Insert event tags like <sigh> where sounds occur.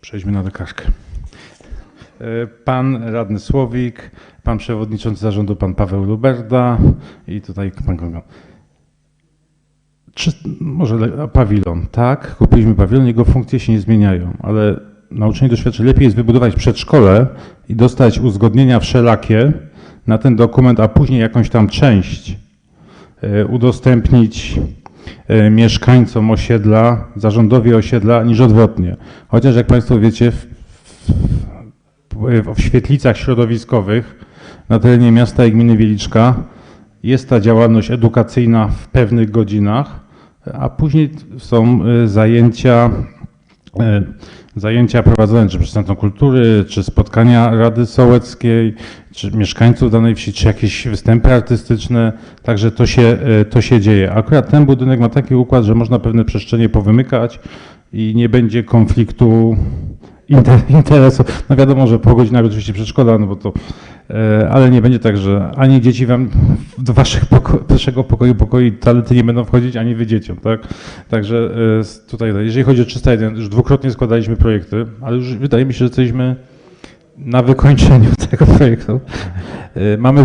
Przejdźmy na lekarkę. E, Pan radny Słowik, pan przewodniczący zarządu, pan Paweł Luberda i tutaj pan Kongo. Czy, może pawilon, tak, kupiliśmy pawilon, jego funkcje się nie zmieniają, ale nauczenie doświadczeń lepiej jest wybudować przedszkole i dostać uzgodnienia wszelakie na ten dokument, a później jakąś tam część e, udostępnić mieszkańcom osiedla, zarządowi osiedla, niż odwrotnie. Chociaż jak Państwo wiecie, w, w, w świetlicach środowiskowych na terenie miasta i gminy Wieliczka jest ta działalność edukacyjna w pewnych godzinach, a później są e, zajęcia, e, zajęcia prowadzone czy przez Centrum Kultury, czy spotkania Rady Sołeckiej, czy mieszkańców danej wsi, czy jakieś występy artystyczne, także to się, e, to się dzieje. Akurat ten budynek ma taki układ, że można pewne przestrzenie powymykać i nie będzie konfliktu inter, <laughs> interesów. No wiadomo, że po godzinach oczywiście przedszkola, no bo to, e, ale nie będzie tak, że ani dzieci wam do waszych poko- waszego pokoju, pokoi toalety nie będą wchodzić, ani wy dzieciom, tak? Także e, tutaj, jeżeli chodzi o 301, już dwukrotnie składaliśmy projekty, ale już wydaje mi się, że jesteśmy na wykończeniu <laughs> tego projektu. E, Mamy